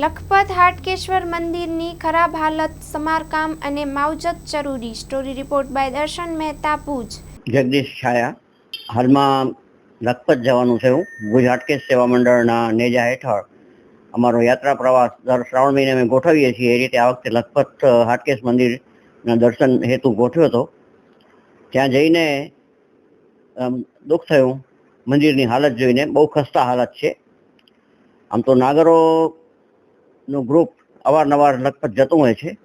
લખપત હાટકેશ્વર મંદિરની ખરાબ હાલત, સમારકામ અને માવજત જરૂરી. સ્ટોરી રિપોર્ટ બાય દર્શન મહેતા પૂજ જગદીશ છાયા, હાલમાં લખપત જવાનું છે હું. ભુજ સેવા મંડળના નેજા હેઠળ અમારો યાત્રા પ્રવાસ દર શ્રાવણ મહિને અમે ગોઠવીએ છીએ. એ રીતે આ વખતે લખપત હાટકેશ મંદિરના દર્શન હેતુ ગોઠવ્યો હતો. ત્યાં જઈને દુઃખ થયું. મંદિરની હાલત જોઈને બહુ ખસ્તા હાલત છે. આમ તો નાગરોનું ગ્રુપ અવારનવાર લખપત જતું હોય છે.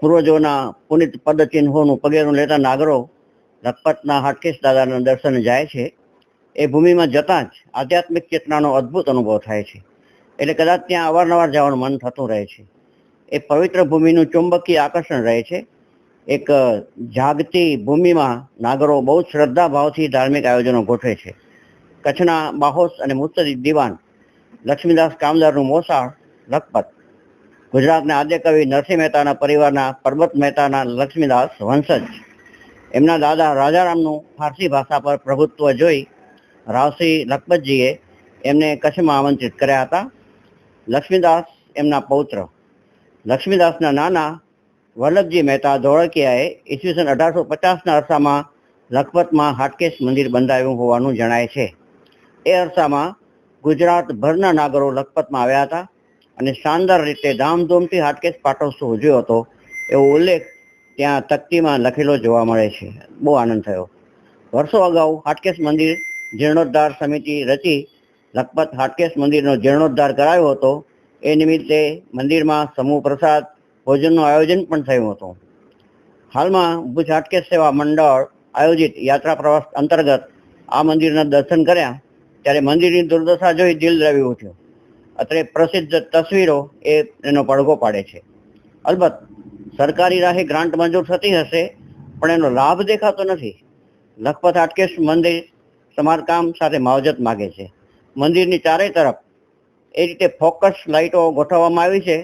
પૂર્વજોના પુનિત પદચિહ્નોનું પગેરું લેતા નાગરો લખપતના હાટકેશ દાદાના દર્શને જાય છે. એ ભૂમિમાં જતાં જ આધ્યાત્મિક ચેતનાનો અદ્ભુત અનુભવ થાય છે. એટલે કદાચ ત્યાં અવારનવાર જવાનું મન થતું રહે છે. એ પવિત્ર ભૂમિનું ચુંબકીય આકર્ષણ રહે છે. એક જાગતી ભૂમિમાં નાગરો બહુ જ શ્રદ્ધા ભાવથી ધાર્મિક આયોજનો ગોઠવે છે. કચ્છના બાહોસ અને મુસ્તરી દિવાન લક્ષ્મીદાસ કામદારનું મોસાળ લખપત. ગુજરાતના આદ્ય કવિ નરસિંહ મહેતાના પરિવારના પરબત મહેતાના લક્ષ્મીદાસ વંશજ. એમના દાદા રાજારામનું ફારસી ભાષા પર પ્રભુત્વ જોઈ રાવસિંહ લખપતજીએ એમને કચ્છમાં આમંત્રિત કર્યા હતા. લક્ષ્મીદાસ એમના પૌત્ર. લક્ષ્મીદાસના નાના વલ્લભજી મહેતા ધોળકિયાએ ઈસવીસન અઢારસો પચાસના અરસામાં લખપતમાં હાટકેશ મંદિર બંધાવ્યું હોવાનું જણાય છે. એ અરસામાં ગુજરાતભરના નાગરો લખપતમાં આવ્યા હતા. અને શાનદાર રીતે ધામધૂમથી હાટકેશ પાટોત્સવ ઉજવ્યો હતો. એવો ઉલ્લેખ ત્યાં તકતીમાં લખેલો જોવા મળે છે. બહુ આનંદ થયો. વર્ષો અગાઉ હાટકેશ મંદિર જીર્ણોદ્ધાર સમિતિ રચી લખપત હાટકેશ મંદિરનો જીર્ણોદ્ધાર કરાયો હતો. એ નિમિત્તે મંદિરમાં સમૂહ પ્રસાદ, ભોજનનું આયોજન પણ થયું હતું. હાલમાં ભુજ હાટકેશ સેવા મંડળ આયોજિત યાત્રા પ્રવાસ અંતર્ગત આ મંદિરના દર્શન કર્યા. ત્યારે મંદિરની દુર્દશા જોઈ દિલ દ્રવી ઉઠ્યું. અત્રે પ્રસિદ્ધ તસવીરો એ એનો પડઘો પાડે છે. અલબત્ત, સરકારી રાહે ગ્રાન્ટ મંજૂર થતી હશે, પણ એનો લાભ દેખાતો નથી. લખપત હાટકેશ મંદિર સમારકામ સાથે માવજત માગે છે. મંદિરની ચારે તરફ એ રીતે ફોકસ લાઇટો ગોઠવવામાં આવી છે.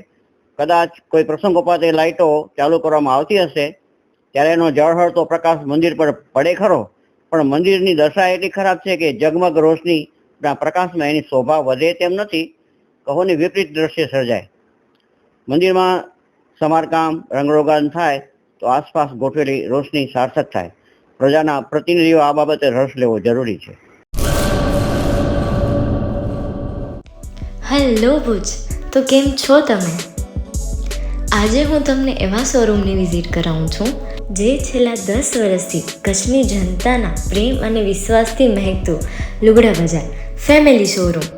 કદાચ કોઈ પ્રસંગોપાત એ લાઇટો ચાલુ કરવામાં આવતી હશે, ત્યારે એનો જળહળતો પ્રકાશ મંદિર પર પડે ખરો, પણ મંદિરની દશા એટલી ખરાબ છે કે જગમગ રોશની પ્રકાશમાં એની શોભા વધે તેમ નથી. કહોની વિપરીત દ્રશ્ય સર્જાય? મંદિરમાં સમારકામ, રંગરોગાન થાય તો આસપાસ ગોઠવેલી રોશની સાર્થક થાય. પ્રજાના પ્રતિનિધિઓ આ બાબતે રસ લેવો જરૂરી છે. હેલો ભુજ, તો કેમ છો તમે? આજે હું તમને એવા શોરૂમની વિઝિટ કરાવું છું, જે છેલ્લા દસ વર્ષથી કચ્છની જનતાના પ્રેમ અને વિશ્વાસથી મહેકતું લુગડા બજાર, ફેમિલી શોરૂમ.